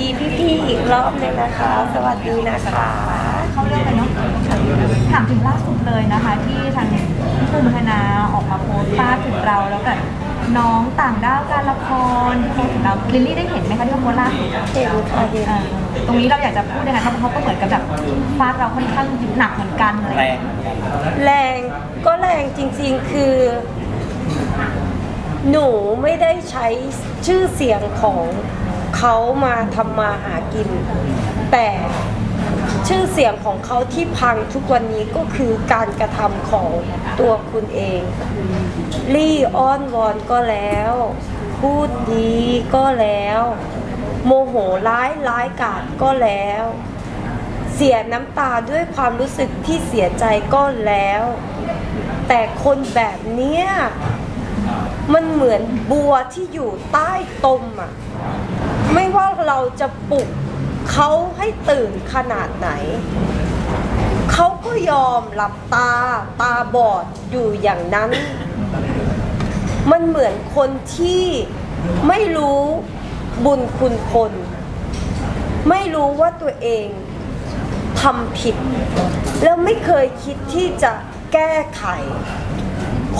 ดีพี่ๆอีกรอบหนึงนะคะ สวัสดีนะคะ เขาเรื่องกันเนาะถามถึงล่าสุดเลยนะคะ ที่ทางพี่ภูมิธนาออกมาโพสต์ภาพถึงเราแล้วกับน้องต่างด้าวการละครที่โพสต์ถึงเราลิลลี่ได้เห็นไหมคะที่เขาโพสต์ล่าสุดอะเห็นค่ะเห็นเออตรงนี้เราอยากจะพูดยังไงครับเพราะเขาก็เหมือนกับแบบฟาดเราค่อนข้างหนักเหมือนกันอะไรอย่างแรเงี้ย งเหมือนกันแรงก็แรงจริงๆคือ หนูไม่ได้ใช้ชื่อเสียงของ เขามาทำมาหากิน แต่ชื่อเสียงของเขาที่พังทุกวันนี้ก็คือการกระทำของตัวคุณเองรี่อ้อนวอนก็แล้ว พูดดีก็แล้ว โมโหร้ายร้ายกาจก็แล้ว เสียน้ำตาด้วยความรู้สึกที่เสียใจก็แล้ว แต่คนแบบเนี้ยมันเหมือนบัวที่อยู่ใต้ตมอะ ไม่ว่าเราจะปลุกเขาให้ตื่นขนาดไหน เขาก็ยอมหลับตาตาบอดอยู่อย่างนั้น มันเหมือนคนที่ไม่รู้บุญคุณคน ไม่รู้ว่าตัวเองทำผิด แล้วไม่เคยคิดที่จะแก้ไข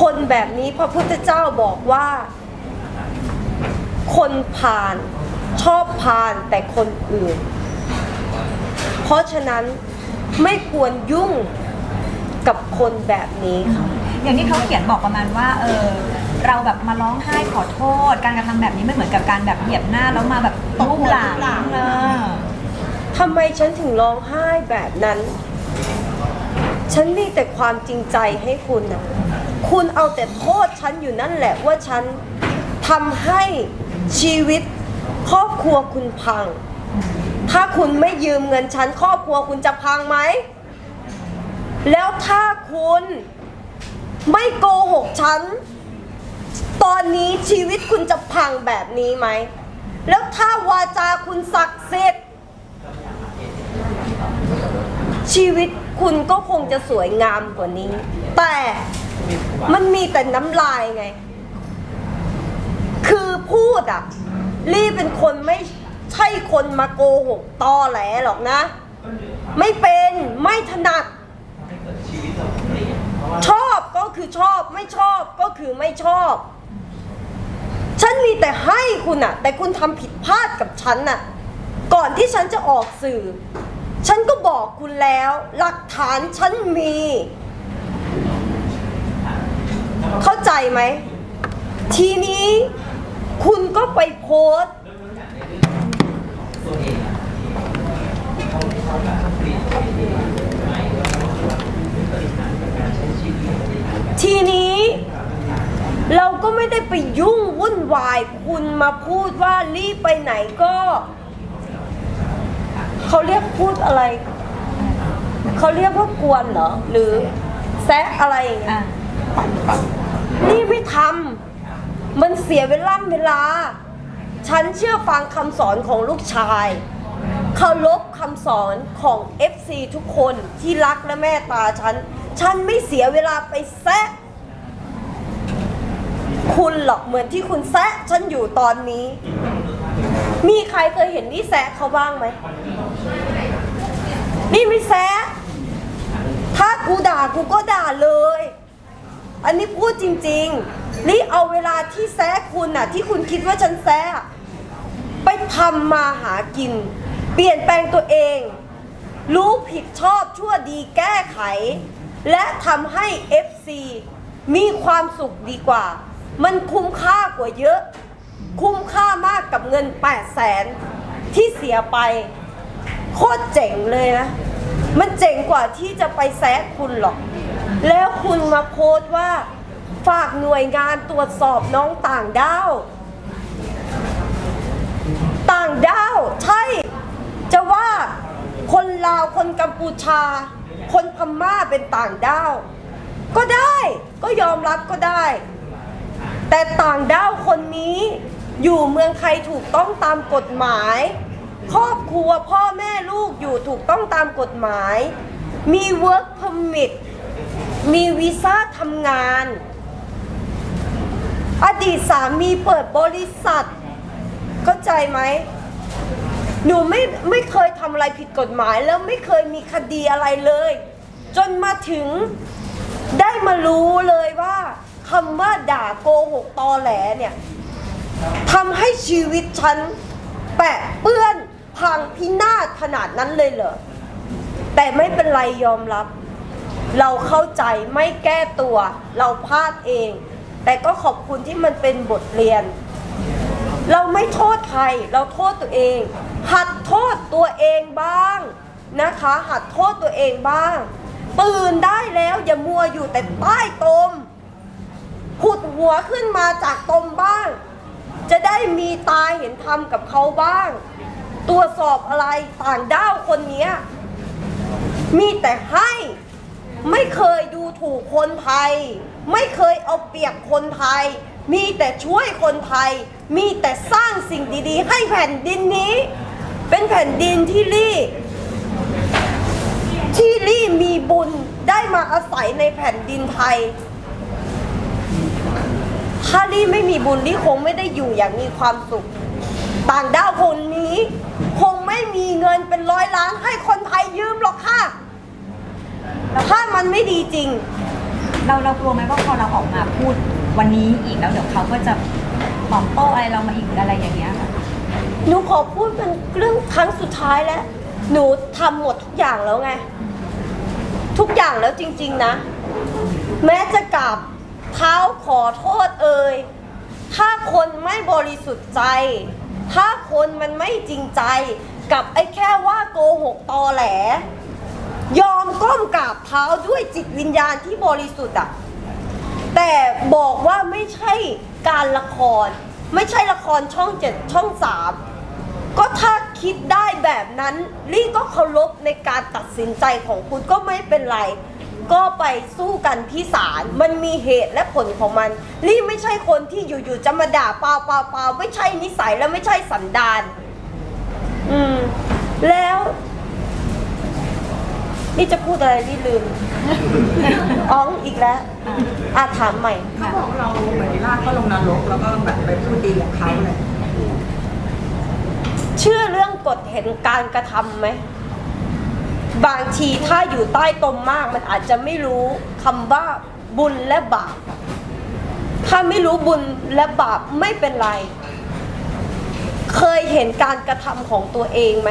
คนแบบนี้พระพุทธเจ้าบอกว่า คนผ่าน ชอบผ่านแต่คนอื่น เพราะฉะนั้นไม่ควรยุ่งกับคนแบบนี้ค่ะ อย่างที่เขาเขียนบอกประมาณว่าเออเราแบบมาร้องไห้ขอโทษ การกระทำแบบนี้ไม่เหมือนกับการแบบเหยียบหน้าแล้วมาแบบตบหลังเออทำไมฉันถึงร้องไห้แบบนั้น ฉันมีแต่ความจริงใจให้คุณนะคุณเอาแต่โทษฉันอยู่นั่นแหละว่าฉันทำให้ชีวิต ครอบครัวคุณพัง ถ้าคุณไม่ยืมเงินฉันครอบครัวคุณจะพังไหม แล้วถ้าคุณไม่โกหกฉัน ตอนนี้ชีวิตคุณจะพังแบบนี้ไหม แล้วถ้าวาจาคุณศักดิ์สิทธิ์ชีวิตคุณก็คงจะสวยงามกว่านี้ แต่มันมีแต่น้ำลายไง คือพูดอะ ลี่เป็นคนไม่ใช่คนมาโกหกตอแหลหรอกนะ ไม่เป็นไม่ถนัด ชอบก็คือชอบไม่ชอบก็คือไม่ชอบ ฉันมีแต่ให้คุณอะแต่คุณทำผิดพลาดกับฉันน่ะก่อนที่ฉันจะออกสื่อ ฉันก็บอกคุณแล้ว หลักฐานฉันมี เข้าใจไหม ทีนี้ คุณก็ไปโพสต์ทีนี้ เราก็ไม่ได้ไปยุ่งวุ่นวาย คุณมาพูดว่ารีบไปไหนก็ เขาเรียกพูดอะไร เขาเรียกว่ากวนเหรอ หรือแซะอะไรอย่างเงี้ยอะนี่ไม่ทำ มันเสียเวลาเวลา ฉันเชื่อฟังคำสอนของลูกชายเคารพคำสอนของ FC ทุกคนที่รักและแม่ตาฉัน ฉันไม่เสียเวลาไปแซะคุณหรอกเหมือนที่คุณแซะฉันอยู่ตอนนี้ มีใครเคยเห็นนี่แซะเขาบ้างไหม นี่ไม่แซะ ถ้ากูด่ากูก็ด่าเลย อันนี้พูดจริงๆนี่เอาเวลาที่แซะคุณน่ะ ที่คุณคิดว่าฉันแซะไปทำมาหากิน เปลี่ยนแปลงตัวเอง รู้ผิดชอบชั่วดีแก้ไข และทำให้ FC มีความสุขดีกว่า มันคุ้มค่ากว่าเยอะ คุ้มค่ามากกับเงิน 8 0 0แสนที่เสียไป โคตรเจ๋งเลยนะ มันเจ๋งกว่าที่จะไปแซะคุณหรอก แล้วคุณมาโพสต์ว่า ฝากหน่วยงานตรวจสอบน้องต่างด้าว ต่างด้าวใช่ จะว่าคนลาวคนกัมพูชา คนพม่าเป็นต่างด้าว ก็ได้ก็ยอมรับก็ได้ แต่ต่างด้าวคนนี้อยู่เมืองไทยถูกต้องตามกฎหมาย ครอบครัวพ่อแม่ลูกอยู่ถูกต้องตามกฎหมาย มี work permit มีวีซ่าทำงาน อดีตสามีเปิดบริษัท เข้าใจไหม หนูไม่ไม่เคยทำอะไรผิดกฎหมาย แล้วไม่เคยมีคดีอะไรเลย จนมาถึงได้มารู้เลยว่าคำว่าด่าโกหกตอแหลเนี่ยทำให้ชีวิตฉัน แปะเปื้อนพังพินาศขนาดนั้นเลยเหรอ แต่ไม่เป็นไรยอมรับ เราเข้าใจไม่แก้ตัว เราพลาดเอง แต่ก็ขอบคุณที่มันเป็นบทเรียน เราไม่โทษใคร เราโทษตัวเอง หัดโทษตัวเองบ้างนะคะ หัดโทษตัวเองบ้าง ตื่นได้แล้วอย่ามัวอยู่แต่ใต้ตมผุดหัวขึ้นมาจากตมบ้าง จะได้มีตาเห็นธรรมกับเขาบ้าง ตรวจสอบอะไรต่างด้าวคนนี้มีแต่ให้ ไม่เคยดูถูกคนไทย ไม่เคยเอาเปรียบคนไทย มีแต่ช่วยคนไทย มีแต่สร้างสิ่งดีๆ ให้แผ่นดินนี้ เป็นแผ่นดินที่ลี่ที่ลี่มีบุญได้มาอาศัยในแผ่นดินไทย ถ้าลี่ไม่มีบุญลี่คงไม่ได้อยู่อย่างมีความสุข ต่างด้าวคนนี้ คงไม่มีเงินเป็นร้อยล้านให้คนไทยยืมหรอกค่ะ ถ้ามันไม่ดีจริง เราเรากลัวไหมว่าพอเราออกมาพูดวันนี้อีกแล้วเดี๋ยวเขาก็จะตอบโต้อะไรเรามาอีกออะไรอย่างเงี้ยค่ะหนูขอพูดเป็นเรื่องครั้งสุดท้ายแล้ว หนูทำหมดทุกอย่างแล้วไง ทุกอย่างแล้วจริง ๆนะ แม้จะกราบเท้าขอโทษเอ่ยถ้าคนไม่บริสุทธิ์ใจ ถ้าคนมันไม่จริงใจ กับไอ้แค่ว่าโกหกตอแหล ยอมก้มกราบเท้าด้วยจิตวิญญาณที่บริสุทธิ์อะแต่บอกว่าไม่ใช่การละคร ไม่ใช่ละครช่องเจ็ดช่องสามก็ถ้าคิดได้แบบนั้นลี่ก็เคารพในการตัดสินใจของคุณก็ไม่เป็นไร ก็ไปสู้กันที่ศาลมันมีเหตุและผลของมัน ลี่ไม่ใช่คนที่อยู่ๆจะมาด่าเปล่าเปล่าเปล่าไม่ใช่นิสัยและไม่ใช่สันดาน อืม แล้ว นี่จะพูดอะไรนี่ลืม อ๋องอีกแล้วอาถามใหม่ เขาบอกเราเหมือนลากเขาลงนรกแล้วก็แบบไปพูดดีกับเขาเลยเชื่อเรื่องกฎเห็นการกระทำไหม บางทีถ้าอยู่ใต้ตมมากมันอาจจะไม่รู้คำว่าบุญและบาป ถ้าไม่รู้บุญและบาปไม่เป็นไร เคยเห็นการกระทำของตัวเองไหม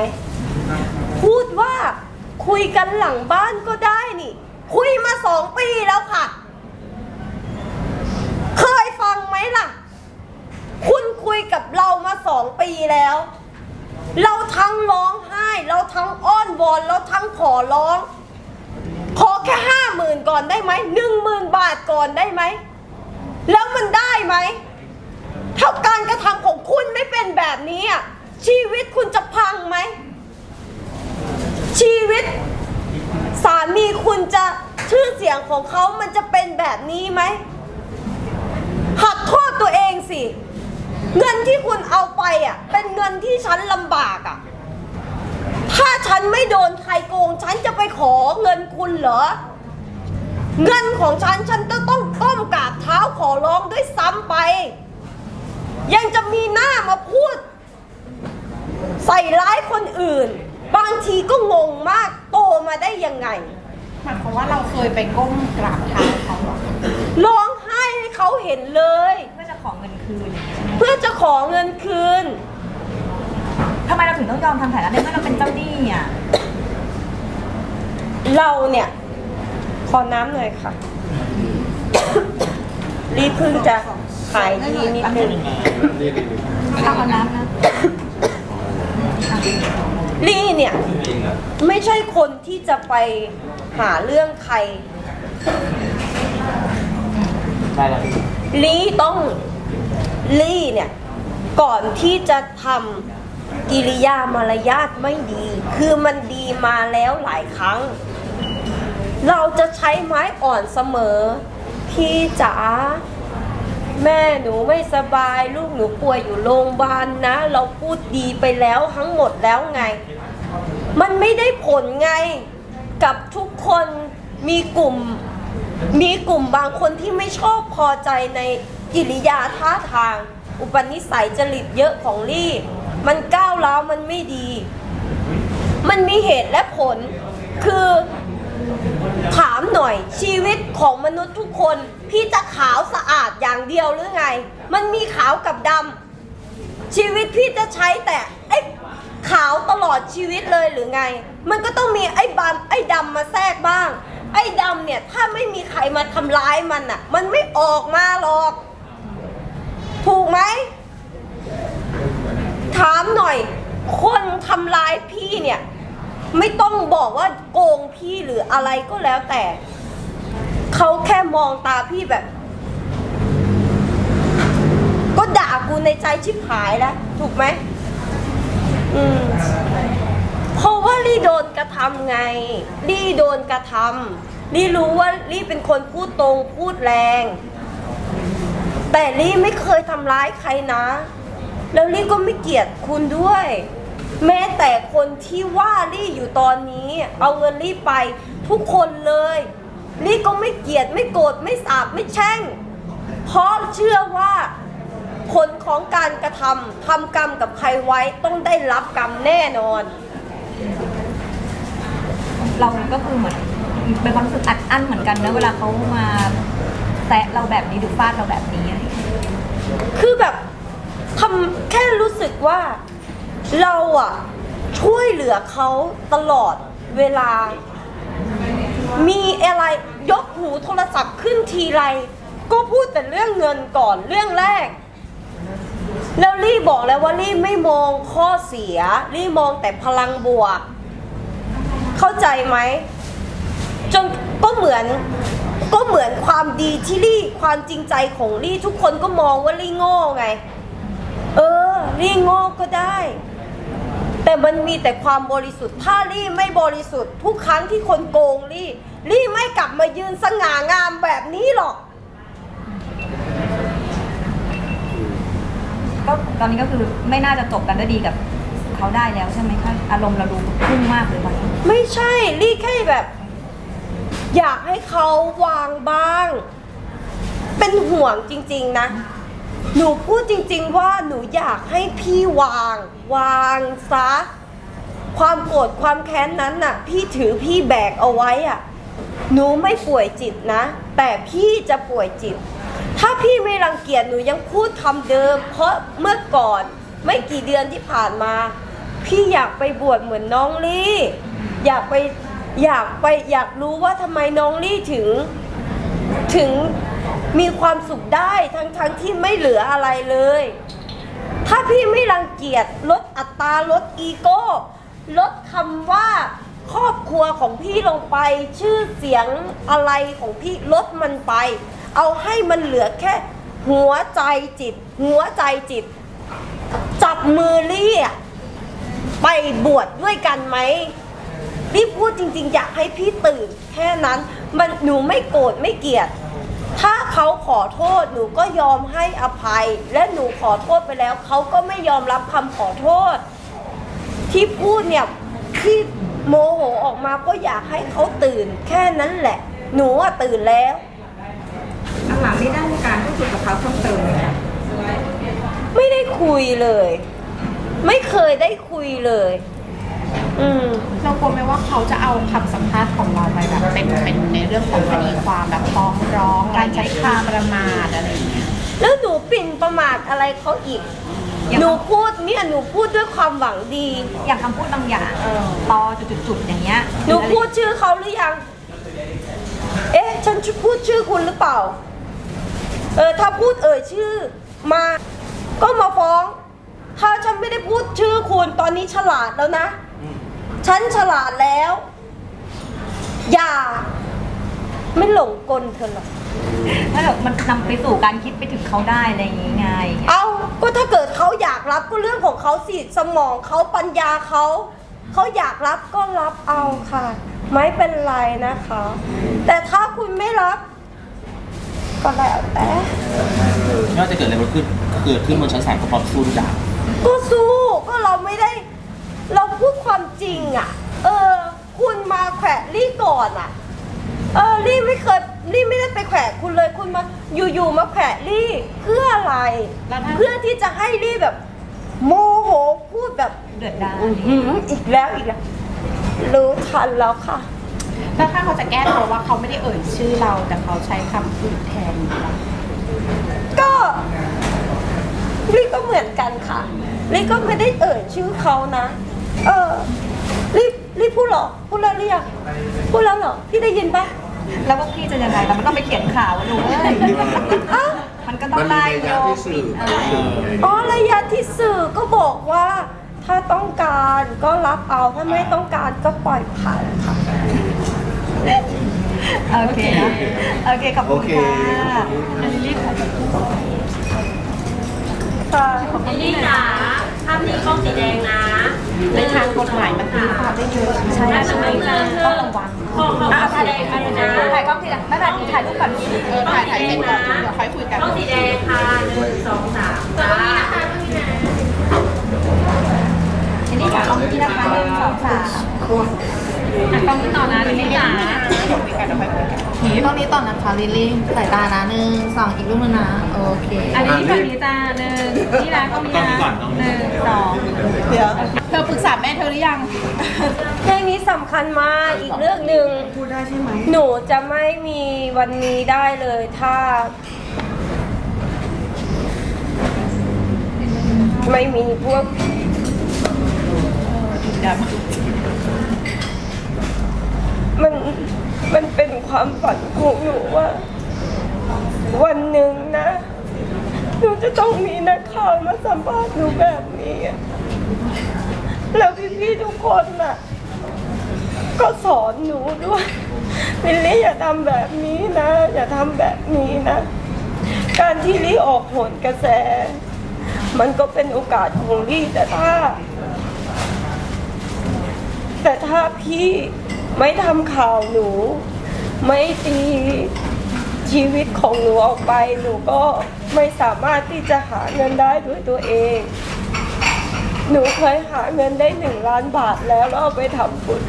พูดว่า คุยกันหลังบ้านก็ได้นี่ คุยมาสองปีแล้วค่ะ เคยฟังไหมล่ะ คุณคุยกับเรามาสองปีแล้ว เราทั้งร้องไห้ เราทั้งอ้อนวอน เราทั้งขอร้อง ขอแค่ห้าหมื่นก่อนได้ไหมหนึ่งหมื่นบาทก่อนได้ไหม แล้วมันได้ไหมถ้าการกระทำของคุณไม่เป็นแบบนี้อะชีวิตคุณจะพังไหม ชีวิต สามีคุณจะชื่อเสียงของเขามันจะเป็นแบบนี้ไหมหัดโทษตัวเองสิ เงินที่คุณเอาไปอะ เป็นเงินที่ฉันลำบากอะ ถ้าฉันไม่โดนใครโกง ฉันจะไปขอเงินคุณเหรอ เงินของฉันฉันจะต้องก้มกราบเท้าขอร้องด้วยซ้ำไป ยังจะมีหน้ามาพูด ใส่ร้ายคนอื่น บางทีก็งงมากโตมาได้ยังไง หมายความว่าเราเคยไปก้มกราบเท้าเขาเหรอร้องไห้ให้เขาเห็นเลย เพื่อจะขอเงินคืนอย่างเงี้ยใช่ไหมเพื่อจะขอเงินคืน ทำไมเราถึงต้องยอมทำแผนนั้นในเมื่อเราเป็นเจ้าหนี้อะเราเนี่ย ขอน้ำหน่อยค่ะ รีบเพิ่งจะหายดีนิดนึงเราเอาน้ำนะ ลี่เนี่ย ไม่ใช่คนที่จะไปหาเรื่องใครลี่ต้องลี่เนี่ย ก่อนที่จะทำกิริยามารยาทไม่ดี คือมันดีมาแล้วหลายครั้ง เราจะใช้ไม้อ่อนเสมอ พี่จ๋าแม่หนูไม่สบาย ลูกหนูป่วยอยู่โรงพยาบาลนะ เราพูดดีไปแล้วทั้งหมดแล้วไง มันไม่ได้ผลไงกับทุกคนมีกลุ่ม มีกลุ่มบางคนที่ไม่ชอบพอใจในกิริยาท่าทาง อุปนิสัยจริตเยอะของลี่ มันก้าวร้าวมันไม่ดี มันมีเหตุและผลคือถามหน่อยชีวิตของมนุษย์ทุกคน พี่จะขาวสะอาดอย่างเดียวหรือไง มันมีขาวกับดำชีวิตพี่จะใช้แต่ไอ้ ขาวตลอดชีวิตเลยหรือไง มันก็ต้องมีไอ้บามไอ้ดำมาแทรกบ้าง ไอ้ดำเนี่ยถ้าไม่มีใครมาทำร้ายมันอะ มันไม่ออกมาหรอก ถูกไหม ถามหน่อย คนทำร้ายพี่เนี่ย ไม่ต้องบอกว่าโกงพี่หรืออะไรก็แล้วแต่ เขาแค่มองตาพี่แบบ ก็ด่ากูในใจชิบหายแล้ว ถูกไหม อืมเพราะว่าลี่โดนกระทำไง ลี่โดนกระทำลี่รู้ว่าลี่เป็นคนพูดตรงพูดแรง แต่ลี่ไม่เคยทำร้ายใครนะ แล้วลี่ก็ไม่เกลียดคุณด้วย แม้แต่คนที่ว่าลี่อยู่ตอนนี้ เอาเงินลี่ไปทุกคนเลย ลี่ก็ไม่เกลียดไม่โกรธไม่สาบไม่แช่ง เพราะเชื่อว่า ผลของการกระทำทำกรรมกับใครไว้ต้องได้รับกรรมแน่นอน เราก็คือเหมือนเป็นความรู้สึกอัดอั้นเหมือนกันนะเวลาเขามาแตะเราแบบนี้หรือฟาดเราแบบนี้อะไรอย่างเงี้ยคือแบบทำแค่รู้สึกว่าเราอะช่วยเหลือเขาตลอดเวลา มีอะไรยกหูโทรศัพท์ขึ้นทีไร ก็พูดแต่เรื่องเงินก่อนเรื่องแรก แล้วลี่บอกแล้วว่าลี่ไม่มองข้อเสียลี่มองแต่พลังบวก เข้าใจไหมจนก็เหมือนก็เหมือนความดีที่ลี่ความจริงใจของลี่ทุกคนก็มองว่าลี่โง่ไง เออลี่โง่ก็ได้ แต่มันมีแต่ความบริสุทธิ์ถ้าลี่ไม่บริสุทธิ์ทุกครั้งที่คนโกงลี่ลี่ไม่กลับมายืนสง่างามแบบนี้หรอก ก็ตอนนี้ก็คือไม่น่าจะจบกันด้วยดีกับเขาได้แล้วใช่ไหมคะอารมณ์เราดูพุ่งมากเลยตอนนี้ไม่ใช่ลี่แค่แบบ อยากให้เขาวางบ้าง เป็นห่วงจริง ๆ นะ หนูพูดจริง ๆ ว่าหนูอยากให้พี่วาง วางซะ ความโกรธความแค้นนั้นน่ะ พี่ถือพี่แบกเอาไว้อะ หนูไม่ป่วยจิตนะ แต่พี่จะป่วยจิต ถ้าพี่ไม่รังเกียจหนูยังพูดคำเดิม เพราะเมื่อก่อนไม่กี่เดือนที่ผ่านมา พี่อยากไปบวชเหมือนน้องลี่ อยากไปอยากไปอยากรู้ว่าทำไมน้องลี่ถึง ถึงมีความสุขได้ทั้งทั้งที่ไม่เหลืออะไรเลย ถ้าพี่ไม่รังเกียจลดอัตราลดอีโก้ลดคำว่าครอบครัวของพี่ลงไป ชื่อเสียงอะไรของพี่ลดมันไป เอาให้มันเหลือแค่หัวใจจิต หัวใจจิต จับมือเรียกไปบวชด้วยกันไหมพี่พูดจริง ๆ อยากให้พี่ตื่นแค่นั้น มันหนูไม่โกรธไม่เกลียด ถ้าเขาขอโทษหนูก็ยอมให้อภัย และหนูขอโทษไปแล้ว เขาก็ไม่ยอมรับคำขอโทษ ที่พูดเนี่ยที่โมโหออกมาก็อยากให้เขาตื่นแค่นั้นแหละ หนูอะตื่นแล้ว อันหลังนี่ได้มีการพูดคุยกับเขาเพิ่มเติมไหมคะไม่ได้คุยเลย ไม่เคยได้คุยเลย อืม เรากลัวไหมว่าเขาจะเอาคำสัมภาษณ์ของเราไปแบบเป็นเป็นในเรื่องของคดีความแบบฟ้องร้องการใช้คำประมาทอะไรอย่างเงี้ยแล้วหนูปิ่นประมาทอะไรเขาอีก หนูพูดเนี่ยหนูพูดด้วยความหวังดี อย่างคำพูดบางอย่างตอจุดๆๆอย่างเงี้ยหนูพูดชื่อเขาหรือยัง เอ๊ะ ฉันพูดชื่อคุณหรือเปล่า เออถ้าพูดเอ่ยชื่อมาก็มาฟ้อง ถ้าฉันไม่ได้พูดชื่อคุณตอนนี้ฉลาดแล้วนะ ฉันฉลาดแล้ว อย่า ไม่หลงกลเธอหรอกถ้าแบบมันนำไปสู่การคิดไปถึงเขาได้อะไรอย่างงี้ไงเอาก็ถ้าเกิดเขาอยากรับก็เรื่องของเขาสิสมองเขาปัญญาเขาเขาอยากรับก็รับเอาค่ะ ไม่เป็นไรนะคะ แต่ถ้าคุณไม่รับ ก็แล้วแต่ไม่ว่าจะเกิดอะไรขึ้นเกิดขึ้นบนชั้นศาลก็พร้อมสู้ทุกอย่างก็สู้ก็เราไม่ได้ เราพูดความจริงอะ เออ คุณมาแขวะลี่ก่อนอะ เออลี่ไม่เคยลี่ไม่ได้ไปแขวะคุณเลยคุณมาอยู่ๆมาแขวะลี่เพื่ออะไร แล้วถ้า เพื่อที่จะให้ลี่แบบ โมโหพูดแบบแบบเดือดดาล อื้อหืออีกแล้วอีกแล้วรู้ทันแล้วค่ะ แล้วถ้าเขาจะแก้ตัวว่าเขาไม่ได้เอ่ยชื่อเรา แต่เขาใช้คำพูดแทนเราก็ลี่ก็เหมือนกันค่ะลี่ก็ไม่ได้เอ่ยชื่อเขานะ เออลี่ลี่พูดเหรอพูดแล้วหรือยังพูดแล้วเหรอพี่ได้ยินปะแล้วพวกพี่จะยังไงเรามันต้องไปเขียนข่าวว่าหนูเอ้ยอ้าวมันก็ต้องมันมีไล่ในโยยะงที่สื่อเอหมายอถึงไงอ๋อระยะที่สื่อก็บอกว่า ถ้าต้องการก็รับเอาถ้าไม่ต้องการก็ปล่อยผ่านค่ะ โอเคนะโอเค ขอบโอคุณเคค่ะค่ะลิลลี่จ๋าภาพนี้กล้องสีแดงนะในทางกฎหมายมันตีความได้เยอะใช่ไหมต้องระวังขอขออะภาพถ่ายสีแดงเลยนะ ถ่ายกล้องทีหลังไม่เป็นไรถ่ายรูปก่อนเออถ่ายถ่ายเสร็จก่อนเดี๋ยวค่อยคุยกัน กล้องสีแดงค่ะหนึ่งสองสามจ้าอันนี้ค่ะกล้องที่นะคะหนึ่งสองสาม อะกล้องต่อนะลิลลี่จ๋าคุยกันเดี๋ยวค่อยคุยกันผีตรงนี้ตอนนะคะลิลลี่สายตานะหนึ่งสองอีกรูปหนึงนะโอเคอันนี้ฝั่งนี้จ้าหนึ่งนี่นะกล้องนี้กล้องนี้นะก่อนกล้องนี้หนึ่งสองเธอปรึกษาแม่เธอหรือยังเพลงนี้สำคัญมากอีกเรื่องหนึ่งพูดได้ใช่ไหมหนูจะไม่มีวันนี้ได้เลยถ้า ไม่มีพวก มันมันเป็นความฝันของหนูว่า วันหนึ่งนะหนูจะต้องมีนักข่าวมาสัมภาษณ์หนูแบบนี้อะแล้วพี่ๆทุกคนน่ะ ก็สอนหนูด้วยวิลลี่อย่าทำแบบนี้นะ อย่าทำแบบนี้นะ การที่ลี่ออกโหนกระแส มันก็เป็นโอกาสของลี่แต่ถ้า แต่ถ้าพี่ ไม่ทำข่าวหนู ไม่ตีชีวิตของหนูออกไป หนูก็ไม่สามารถที่จะหาเงินได้ด้วยตัวเอง หนูเคยหาเงินได้หนึ่งล้านบาทแล้วแล้วเอาไปทำบุญ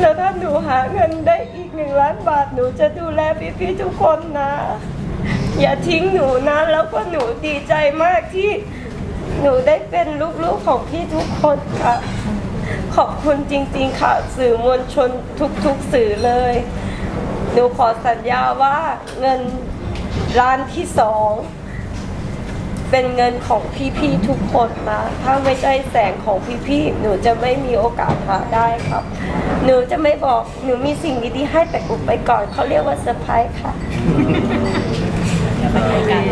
แล้วถ้าหนูหาเงินได้อีกหนึ่งล้านบาทหนูจะดูแลพี่ๆทุกคนนะ อย่าทิ้งหนูนะ แล้วก็หนูดีใจมากที่หนูได้เป็นลูกๆของพี่ทุกคนค่ะ ขอบคุณจริง ๆ ค่ะ สื่อมวลชนทุกๆสื่อเลย หนูขอสัญญาว่าเงินล้านที่สองเป็นเงินของพี่ๆทุกคนนะ ถ้าไม่ใช่แสงของพี่ๆ หนูจะไม่มีโอกาสหาได้ครับ หนูจะไม่บอก หนูมีสิ่งดีๆให้แต่อุบไปก่อน เขาเรียกว่าเซอร์ไพรส์ค่ะ เดี๋ยวไปคุยกัน